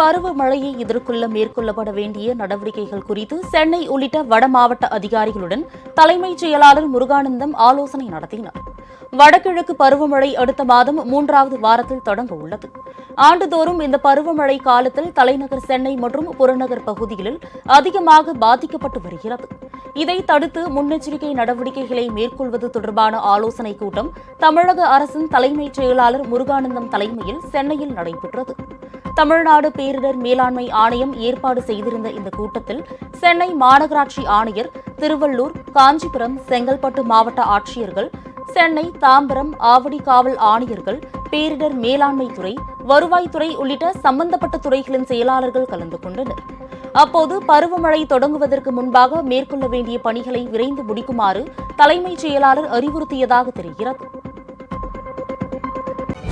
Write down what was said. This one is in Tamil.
பருவமழையை எதிர்கொள்ள மேற்கொள்ளப்பட வேண்டிய நடவடிக்கைகள் குறித்து சென்னை உள்ளிட்ட வட மாவட்ட அதிகாரிகளுடன் தலைமைச் செயலாளர் முருகானந்தம் ஆலோசனை நடத்தினார். வடகிழக்கு பருவமழை அடுத்த மாதம் மூன்றாவது வாரத்தில் தொடங்க உள்ளது. ஆண்டுதோறும் இந்த பருவமழை காலத்தில் தலைநகர் சென்னை மற்றும் புறநகர் பகுதிகளில் அதிகமாக பாதிக்கப்பட்டு வருகிறது. இதை தடுத்து முன்னெச்சரிக்கை நடவடிக்கைகளை மேற்கொள்வது தொடர்பான ஆலோசனைக் கூட்டம் தமிழக அரசின் தலைமைச் செயலாளர் முருகானந்தம் தலைமையில் சென்னையில் நடைபெற்றது. தமிழ்நாடு பேரிடர் மேலாண்மை ஆணையம் ஏற்பாடு செய்திருந்த இந்த கூட்டத்தில் சென்னை மாநகராட்சி ஆணையர் திருவள்ளூர் காஞ்சிபுரம் செங்கல்பட்டு மாவட்ட ஆட்சியர்கள் சென்னை தாம்பரம் ஆவடி காவல் ஆணையர்கள் பேரிடர் மேலாண்மை துறை வருவாய்த்துறை உள்ளிட்ட சம்பந்தப்பட்ட துறைகளின் செயலாளர்கள் கலந்து கொண்டனர். அப்போது பருவமழை தொடங்குவதற்கு முன்பாக மேற்கொள்ள வேண்டிய பணிகளை விரைந்து முடிக்குமாறு தலைமைச் செயலாளர் அறிவுறுத்தியதாக தெரிகிறது.